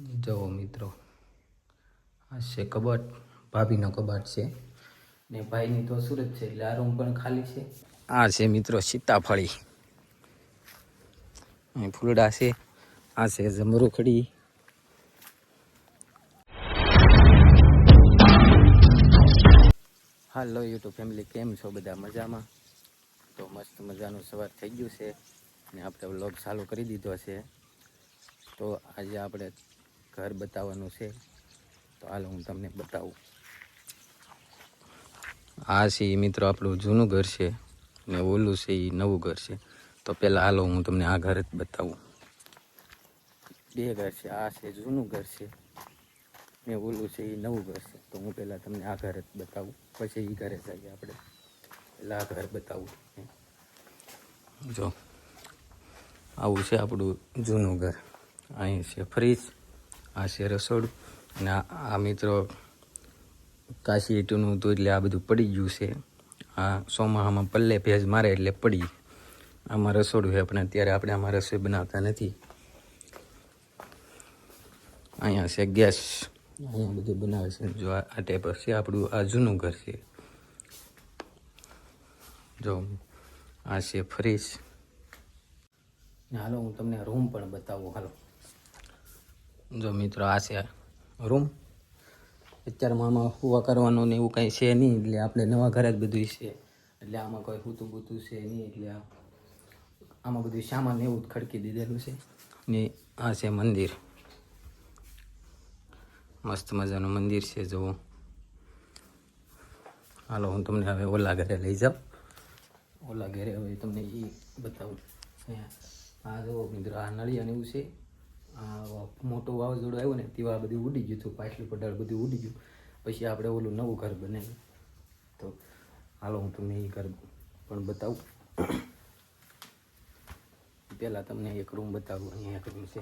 જુઓ મિત્રો, આ છે કબાટ, ભાભીનો કબાટ છે. ને ભાઈની તો સુરત છે, એટલે આ રૂમ પણ ખાલી છે. આ છે મિત્રો સીતાફળી. ફૂલડા છે, આ છે જમરૂખડી હાલો યુટ્યુબ ફેમિલી, કેમ છો બધા? મજામાં? તો મસ્ત મજાનું સવાર થઈ ગયું છે. ને આપણે વ્લોગ ચાલુ કરી દીધો છે. તો આજે આપણે ઘર બતાવવાનું છે, તો હાલો હું તમને બતાવું. આ છે એ મિત્રો આપણું જૂનું ઘર છે, ને ઓલું છે એ નવું ઘર છે. તો પહેલાં હાલો હું તમને આ ઘર જ બતાવું. બે ઘર છે, આ છે જૂનું ઘર છે, ને ઓલું છે એ નવું ઘર છે. તો હું પહેલાં તમને આ ઘર જ બતાવું. પછી એ ઘરે જઈએ આપણે. પહેલાં આ ઘર બતાવું. જો, આવું છે આપણું જૂનું ઘર. અહીં છે ફ્રીજ. આ છે રસોડું. અને આ મિત્રો કાશી ઈટુનું હતું એટલે આ બધું પડી ગયું છે. આ સોમાહામાં પલ્લે ભેજ મારે એટલે પડી. આમાં રસોડું છે, પણ અત્યારે આપણે આમાં રસોઈ બનાવતા નથી. અહીંયા છે ગેસ. અહીંયા બધું બનાવે છે. જો આ ટેપ છે, આપણું આ જૂનું ઘર છે. જો આ છે ફ્રીજ. હાલો, હું તમને રૂમ પણ બતાવું. હાલો. જો મિત્રો આ છે રૂમ. અત્યારમાં આમાં હુવા કરવાનું ને એવું કંઈ છે નહીં, એટલે આપણે નવા ઘરે જ બધું છે. એટલે આમાં કોઈ હૂતું બૂતું છે નહીં, એટલે આમાં બધું સામાન એવું જ ખડકી દીધેલું છે. ને આ છે મંદિર. મસ્ત મજાનું મંદિર છે, જુઓ. હાલો, હું તમને હવે ઓલા ઘરે લઈ જાઉં. ઓલા ઘરે હવે તમને એ બતાવું. આ જુઓ મિત્રો, આ નળિયા ને એવું છે. મોટું વાવાઝોડું આવ્યું ને તેવા બધું ઉડી ગયું હતું, પાછલું પડાળ બધું ઉડી ગયું. પછી આપણે ઓલું નવું ઘર બનાવ્યું. તો હાલો હું તમને એ ઘર પણ બતાવું. પહેલાં તમને એક રૂમ બતાવું, અહીંયા એક રૂમ છે.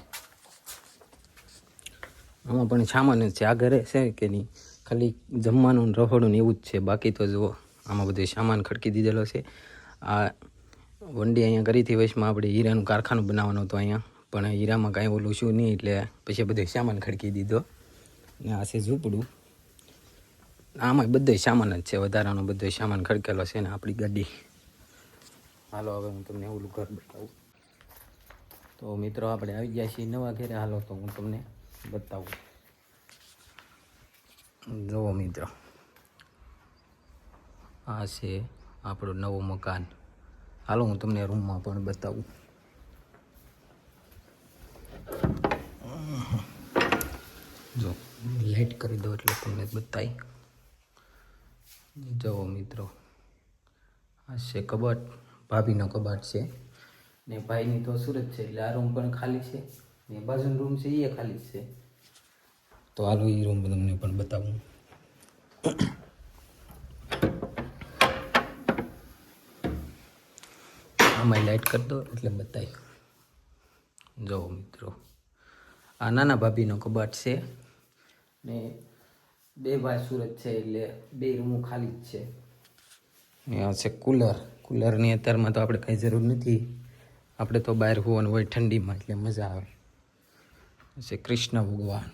આમાં પણ સામાન જ છે, આ ઘરે છે કે નહીં? ખાલી જમવાનું રહોડું એવું જ છે, બાકી તો જુઓ, આમાં બધું સામાન ખડકી દીધેલો છે. આ વંડી અહીંયા કરી હતી વચમાં આપણે હીરાનું કારખાનું બનાવવાનું હતું અહીંયા. પણ હીરામાં કાંઈ ઓલું શું નહીં, એટલે પછી બધો સામાન ખડકી દીધો. ને આ છે ઝૂંપડું. આમાં બધો સામાન જ છે, વધારાનો બધો સામાન ખડકેલો છે ને આપણી ગાડી. હાલો, હવે હું તમને ઓલું ઘર બતાવું. તો મિત્રો, આપણે આવી ગયા છીએ નવા ઘરે. હાલો, તો હું તમને બતાવું. જુઓ મિત્રો. આ છે આપણું નવું મકાન. હાલો, હું તમને રૂમમાં પણ બતાવું જો લાઈટ કરી દો એટલે તમને બતાવી જુઓ મિત્રો, આ છે કબાટ, ભાભીનો કબાટ છે. ને ભાઈની તો સુરત છે, એટલે આ રૂમ પણ ખાલી છે. ને બાજુનો રૂમ છે એ ખાલી છે. તો હાલો એ રૂમ તમને પણ બતાવું. આમાં લાઇટ કરી દો એટલે બતાવી જુઓ મિત્રો, આ નાના ભાભીનો કબાટ છે. ને બે ભાઈ સુરત છે એટલે બે રૂમો ખાલી જ છે. ને આ છે કુલર. કુલરની અત્યારમાં તો આપણે કાંઈ જરૂર નથી. આપણે તો બહાર હોવાનું હોય ઠંડીમાં એટલે મજા આવે. છે કૃષ્ણ ભગવાન.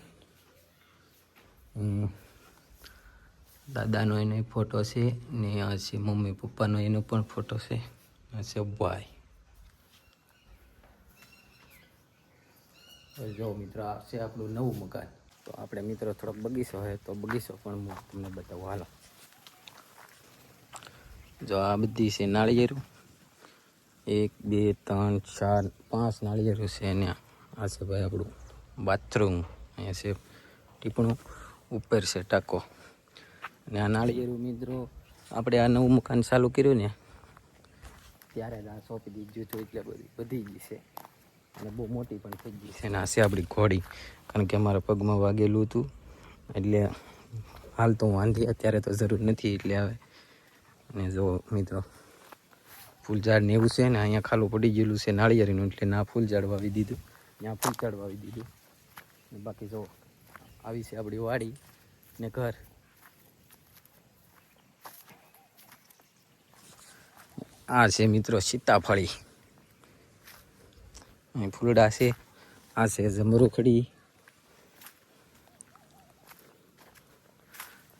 દાદાનો એનો ફોટો છે ને આ છે મમ્મી પપ્પાનો એનો પણ ફોટો છે. આ છે ભાઈ. જો મિત્રો, આ છે આપણું નવું મકાન. તો આપણે મિત્રો થોડોક બગીચો હોય તો બગીચો પણ હું તમને બતાવું. હાલો. જો આ બધી છે નાળિયેરું. એક, બે, ત્રણ, ચાર, પાંચ નાળિયેરું છે ને આ છે ભાઈ આપણું બાથરૂમ અહીંયા છે ટીપણું. ઉપર છે ટાંકો. અને આ નાળિયેરું મિત્રો આપણે આ નવું મકાન ચાલુ કર્યું ને, ત્યારે જ આ સોંપી દીધું હતું એટલે બધી વધી ગઈ છે. અને બહુ મોટી પણ થઈ ગઈ છે. અને છે આપણી ઘોડી. કારણ કે અમારા પગમાં વાગેલું હતું. એટલે હાલ તો વાંધી, અત્યારે તો જરૂર નથી એટલે હવે. અને જો મિત્રો, ફૂલઝાડ ને એવું છે ને, અહીંયા ખાલું પડી ગયેલું છે નાળિયેરીનું, એટલે ના ફૂલઝાડ વાવી દીધું. ત્યાં ફૂલઝાડ વાવી દીધું. બાકી જો આવી છે આપણી વાડી ને ઘર. આ છે મિત્રો સીતાફળી. અહીં ફૂલડા છે. આ છે ઝમરૂખડી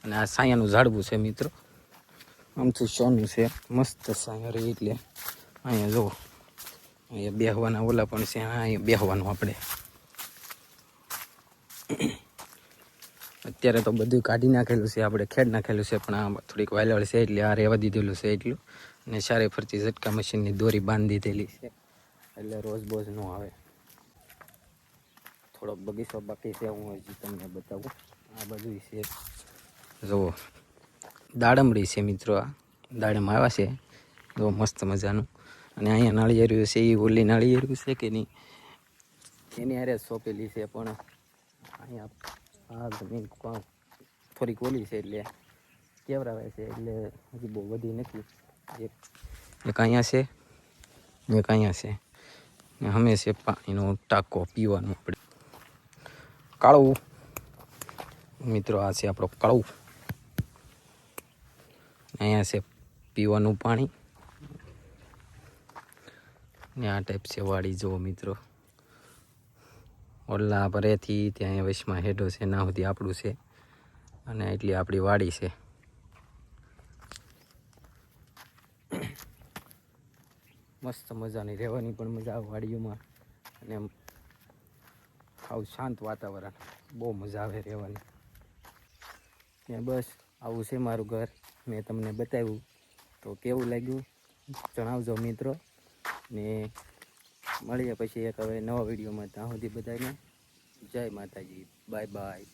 અને આ સાયાનું ઝાડવું છે મિત્રો. આમથી સોનું છે. મસ્ત સાયા રહી એટલે અહીંયા જુઓ. અહીંયા બેહવાના ઓલા પણ છે. અહીંયા બેહવાનું આપણે. અત્યારે તો બધું કાઢી નાખેલું છે. આપણે ખેડ નાખેલું છે, પણ આ થોડીક વાયલળ છે એટલે આ રહેવા દીધેલું છે એટલું. અને સારી ફરતી ઝટકા મશીનની દોરી બાંધી દીધેલી છે. એટલે રોજ બોજ ન આવે. થોડોક બગીચો બાકી છે, હું હજી તમને બતાવું. આ બધું છે. જુઓ. દાડમડી છે મિત્રો આ. દાડમ આવ્યા છે. જો મસ્ત મજાનું. અને અહીંયા નાળિયેર્યું છે એ ઓલી નાળિયેર્યું છે કે નહીં? એની હારે સોંપેલી છે પણ અહીંયા આ જમીન થોડીક ઓલી છે એટલે કેવરાવે છે એટલે હજી બહુ વધી નથી. એક એક અહીંયા છે, એક અહીંયા છે. ને હંમેશા પાણીનો ટાંકો પીવાનું આપણે. કાળવું મિત્રો, આ છે આપણો કાળવું અહીંયા છે પીવાનું પાણી. ને આ ટાઈપ છે વાડી, જુઓ મિત્રો. ઓલા પરેથી ત્યાં વચમાં હેડો છે, ના સુધી આપણું છે. અને એટલી આપણી વાડી છે. મસ્ત મજાની રહેવાની પણ મજા વાડીઓમાં. અને એમ આવું શાંત વાતાવરણ. બહુ મજા આવે રહેવાની. ને બસ, આવું છે મારું ઘર. મેં તમને બતાવ્યું. તો કેવું લાગ્યું? જણાવજો મિત્રો. ને મળીએ પછી એક હવે નવા વિડીયોમાં. ત્યાં સુધી બધાને જય માતાજી. Bye bye.